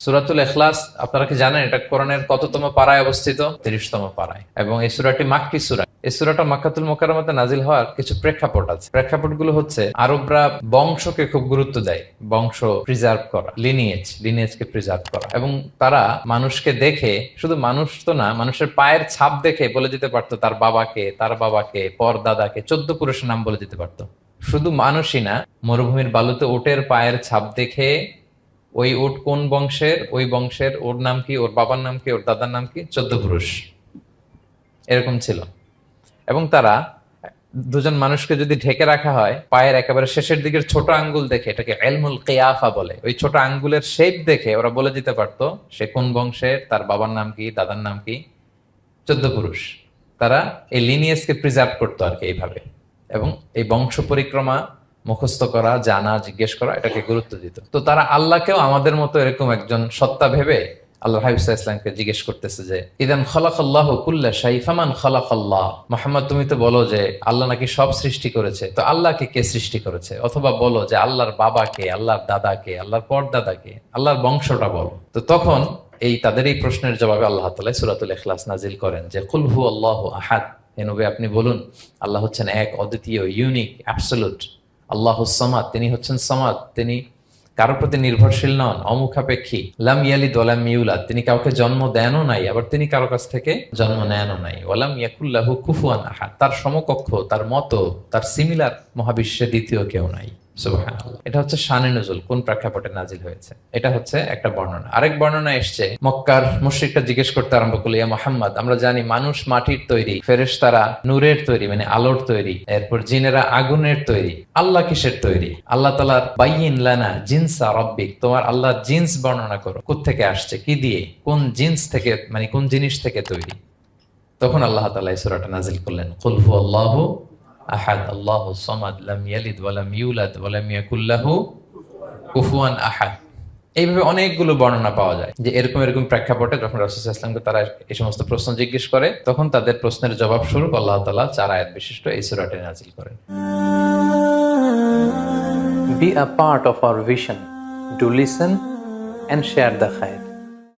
সুরাতুল এখলাস আপনারা কি জানেন এটা কোরআনের কততম পাড়ায় অবস্থিত? তিরিশতম পাড়ায়। এবং এই সুরাটি মাক্কি সুরা। এই সুরাটা মাক্কাতুল মোকারমতে নাজিল হওয়ার কিছু প্রেক্ষাপট আছে। প্রেক্ষাপটগুলো হচ্ছে, আরবরা বংশকে খুব গুরুত্ব দেয়। বংশ প্রিজার্ভ করা লিনিয়েজ লিনিয়েজ কে প্রিজার্ভ করা। এবং তারা মানুষকে দেখে, শুধু মানুষ তো না, মানুষের পায়ের ছাপ দেখে বলে দিতে পারতো তার বাবাকে তার বাবাকে পর দাদাকে চোদ্দ পুরুষের নাম বলে দিতে পারতো। শুধু মানুষই না, মরুভূমির বালুতে ওটের পায়ের ছাপ দেখে ওই ওট কোন বংশের, ওই বংশের ওর নাম কি, ওর বাবার নাম কি, ওর দাদার নাম কি? চোদ্দ পুরুষ। এরকম ছিল। এবং তারা দুজন মানুষকে যদি ঢেকে রাখা হয়, পায়ের একেবারে শেষের দিকের ছোট আঙ্গুল দেখে, এটাকে এলমুল কেয়াফা বলে, ওই ছোট আঙ্গুলের শেপ দেখে ওরা বলে দিতে পারতো, সে কোন বংশের, তার বাবার নাম কি, দাদার নাম কি? চোদ্দ পুরুষ। তারা এই লিনিয়েসকে প্রিজার্ভ করতো আর কি এইভাবে। এবং এই বংশ পরিক্রমা মুখস্থ করা, জানা, জিজ্ঞেস করা, এটাকে গুরুত্ব দিত। তো তারা আল্লাহকেও আমাদের মতো এরকম একজন সত্তা ভেবে আল্লাহ হাবিবা ইসলামকে জিজ্ঞেস করতেছে যে, ইদান খলাক আল্লাহ কুল্লা শাইফামান খলাক আল্লাহ মোহাম্মদ, তুমি তো বলো যে, আল্লাহ নাকি সব সৃষ্টি করেছে। তো আল্লাহকে কে সৃষ্টি করেছে? অথবা বলো যে, আল্লাহর বাবাকে আল্লাহর দাদাকে আল্লাহর পরদাদাকে আল্লাহর বংশটা বলো। তো তখন এই তাদের এই প্রশ্নের জবাবে আল্লাহ তালা সুরাতুল এখলাস নাজিল করেন যে কুলহু আল্লাহ আহাদ। হে নবী, আপনি বলুন, আল্লাহ হচ্ছেন এক, অদ্বিতীয় ইউনিক অ্যাবসলুট আল্লাহ সামাদ, তিনি হচ্ছেন সামাদ, তিনি কারোর প্রতি নির্ভরশীল নন, অমুখাপেক্ষী। লাম ইয়ালি দোলাম ইউলাদ, তিনি কাউকে জন্ম দেনও নাই, আবার তিনি কারও কাছ থেকে জন্ম নেনও নাই। ওলাম ইয়াকুল্লাহ কুফুয়ান আহাদ, তার সমকক্ষ, তার মতো, তার সিমিলার মহাবিশ্বে দ্বিতীয় কেউ নাই। এটা হচ্ছে শানে নজুল, কোন প্রেক্ষাপটে নাজিল হয়েছে? এটা হচ্ছে একটা বর্ণনা। আরেক বর্ণনা এসছে, মক্কার মুশরিকটা জিজ্ঞেস করতে আরম্ভ করল, ইয়া মোহাম্মদ, আমরা জানি মানুষ মাটির তৈরি, ফেরেশতারা নূরের তৈরি মানে আলোর তৈরি, এরপর জিনেরা আগুনের তৈরি, আল্লাহ কিসের তৈরি? আল্লাহ তালার বাইন লানা জিনসা রব্বিক, তোমার আল্লাহর জিন্স বর্ণনা করো থেকে আসছে, কি দিয়ে, কোন জিন্স থেকে মানে কোন জিনিস থেকে তৈরি? তখন আল্লাহ তালা এই সূরাটা নাজিল করলেন, কুল হু আল্লাহু আহাদ, আল্লাহ সামাদ, লাম ইয়ালিদ ওয়া লাম ইউলাদ ওয়া লাম ইয়াকুল লাহু কুফুয়ান আহাদ। এইভাবে অনেকগুলো বর্ণনা পাওয়া যায় যে এরকম এরকম প্রেক্ষাপটে যখন রাসূল ইসলামকে তারা এই সমস্ত প্রশ্ন জিজ্ঞেস করে, তখন তাদের প্রশ্নের জবাব স্বরূপ আল্লাহ তাআলা চার আয়াত বিশিষ্ট এই সূরাটি নাজিল করেন। Be a part of our vision Do listen and share the khair.